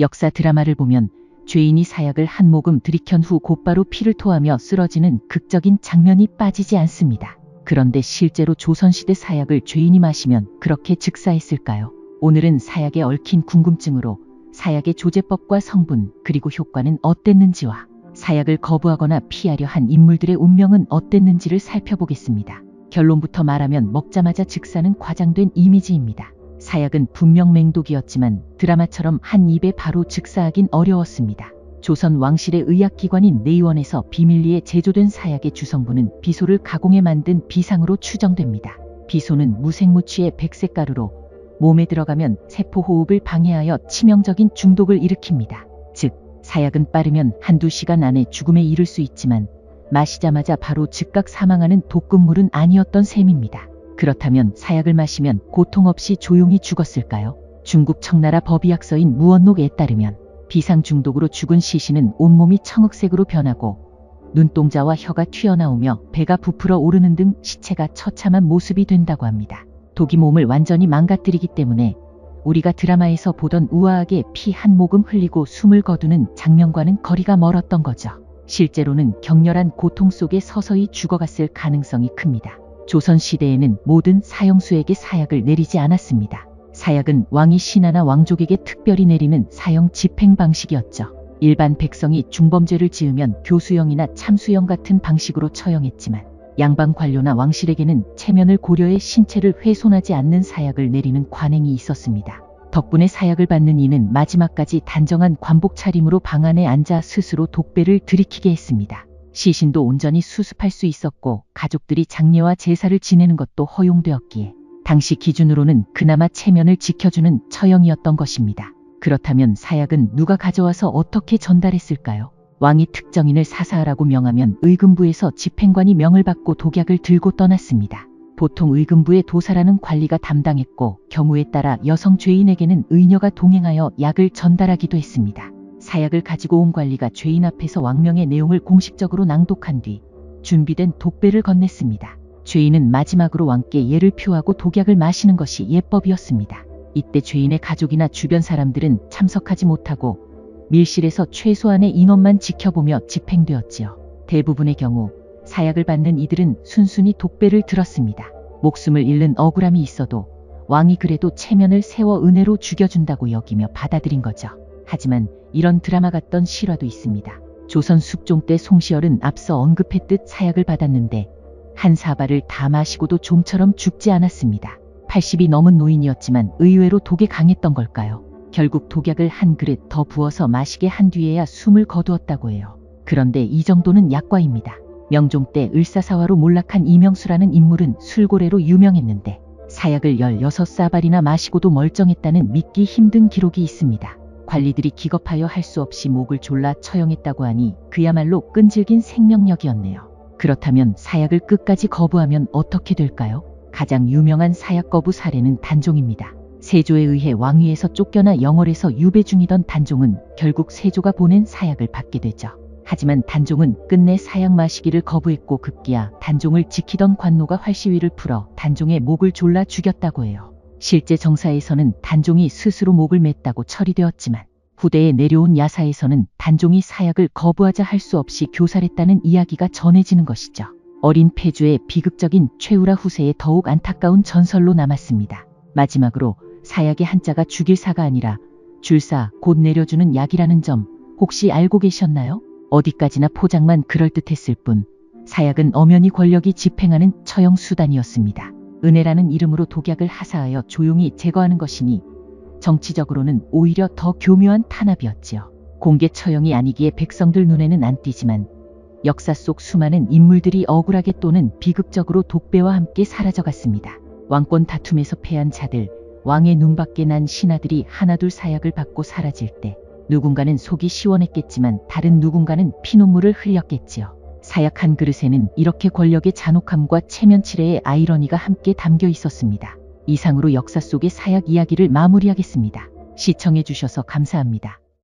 역사 드라마를 보면 죄인이 사약을 한 모금 들이켠 후 곧바로 피를 토하며 쓰러지는 극적인 장면이 빠지지 않습니다. 그런데 실제로 조선시대 사약을 죄인이 마시면 그렇게 즉사했을까요? 오늘은 사약에 얽힌 궁금증으로 사약의 조제법과 성분 그리고 효과는 어땠는지와 사약을 거부하거나 피하려 한 인물들의 운명은 어땠는지를 살펴보겠습니다. 결론부터 말하면 먹자마자 즉사는 과장된 이미지입니다. 사약은 분명 맹독이었지만 드라마처럼 한 입에 바로 즉사하긴 어려웠습니다. 조선 왕실의 의학기관인 내의원에서 비밀리에 제조된 사약의 주성분은 비소를 가공해 만든 비상으로 추정됩니다. 비소는 무생무취의 백색 가루로 몸에 들어가면 세포 호흡을 방해하여 치명적인 중독을 일으킵니다. 즉, 사약은 빠르면 한두 시간 안에 죽음에 이를 수 있지만 마시자마자 바로 즉각 사망하는 독극물은 아니었던 셈입니다. 그렇다면 사약을 마시면 고통 없이 조용히 죽었을까요? 중국 청나라 법의학서인 무원록에 따르면 비상 중독으로 죽은 시신은 온몸이 청흑색으로 변하고 눈동자와 혀가 튀어나오며 배가 부풀어 오르는 등 시체가 처참한 모습이 된다고 합니다. 독이 몸을 완전히 망가뜨리기 때문에 우리가 드라마에서 보던 우아하게 피 한 모금 흘리고 숨을 거두는 장면과는 거리가 멀었던 거죠. 실제로는 격렬한 고통 속에 서서히 죽어갔을 가능성이 큽니다. 조선시대에는 모든 사형수에게 사약을 내리지 않았습니다. 사약은 왕이 신하나 왕족에게 특별히 내리는 사형 집행 방식이었죠. 일반 백성이 중범죄를 지으면 교수형이나 참수형 같은 방식으로 처형했지만 양방 관료나 왕실에게는 체면을 고려해 신체를 훼손하지 않는 사약을 내리는 관행이 있었습니다. 덕분에 사약을 받는 이는 마지막까지 단정한 관복 차림으로 방 안에 앉아 스스로 독배를 들이키게 했습니다. 시신도 온전히 수습할 수 있었고 가족들이 장례와 제사를 지내는 것도 허용되었기에 당시 기준으로는 그나마 체면을 지켜주는 처형이었던 것입니다. 그렇다면 사약은 누가 가져와서 어떻게 전달했을까요? 왕이 특정인을 사사하라고 명하면 의금부에서 집행관이 명을 받고 독약을 들고 떠났습니다. 보통 의금부의 도사라는 관리가 담당했고 경우에 따라 여성 죄인에게는 의녀가 동행하여 약을 전달하기도 했습니다. 사약을 가지고 온 관리가 죄인 앞에서 왕명의 내용을 공식적으로 낭독한 뒤 준비된 독배를 건넸습니다. 죄인은 마지막으로 왕께 예를 표하고 독약을 마시는 것이 예법이었습니다. 이때 죄인의 가족이나 주변 사람들은 참석하지 못하고 밀실에서 최소한의 인원만 지켜보며 집행되었지요. 대부분의 경우 사약을 받는 이들은 순순히 독배를 들었습니다. 목숨을 잃는 억울함이 있어도 왕이 그래도 체면을 세워 은혜로 죽여준다고 여기며 받아들인 거죠. 하지만 이런 드라마 같던 실화도 있습니다. 조선 숙종 때 송시열은 앞서 언급했듯 사약을 받았는데 한 사발을 다 마시고도 좀처럼 죽지 않았습니다. 80이 넘은 노인이었지만 의외로 독에 강했던 걸까요? 결국 독약을 한 그릇 더 부어서 마시게 한 뒤에야 숨을 거두었다고 해요. 그런데 이 정도는 약과입니다. 명종 때 을사사화로 몰락한 이명수라는 인물은 술고래로 유명했는데 사약을 16사발이나 마시고도 멀쩡했다는 믿기 힘든 기록이 있습니다. 관리들이 기겁하여 할 수 없이 목을 졸라 처형했다고 하니 그야말로 끈질긴 생명력이었네요. 그렇다면 사약을 끝까지 거부하면 어떻게 될까요? 가장 유명한 사약 거부 사례는 단종입니다. 세조에 의해 왕위에서 쫓겨나 영월에서 유배 중이던 단종은 결국 세조가 보낸 사약을 받게 되죠. 하지만 단종은 끝내 사약 마시기를 거부했고 급기야 단종을 지키던 관노가 활시위를 풀어 단종의 목을 졸라 죽였다고 해요. 실제 정사에서는 단종이 스스로 목을 맸다고 처리되었지만 후대에 내려온 야사에서는 단종이 사약을 거부하자 할 수 없이 교살했다는 이야기가 전해지는 것이죠. 어린 폐주의 비극적인 최우라 후세의 더욱 안타까운 전설로 남았습니다. 마지막으로 사약의 한자가 죽일 사가 아니라 줄사 곧 내려주는 약이라는 점 혹시 알고 계셨나요? 어디까지나 포장만 그럴듯했을 뿐 사약은 엄연히 권력이 집행하는 처형 수단이었습니다. 은혜라는 이름으로 독약을 하사하여 조용히 제거하는 것이니 정치적으로는 오히려 더 교묘한 탄압이었지요. 공개 처형이 아니기에 백성들 눈에는 안 띄지만 역사 속 수많은 인물들이 억울하게 또는 비극적으로 독배와 함께 사라져갔습니다. 왕권 다툼에서 패한 자들, 왕의 눈밖에 난 신하들이 하나둘 사약을 받고 사라질 때 누군가는 속이 시원했겠지만 다른 누군가는 피눈물을 흘렸겠지요. 사약 한 그릇에는 이렇게 권력의 잔혹함과 체면치레의 아이러니가 함께 담겨 있었습니다. 이상으로 역사 속의 사약 이야기를 마무리하겠습니다. 시청해 주셔서 감사합니다.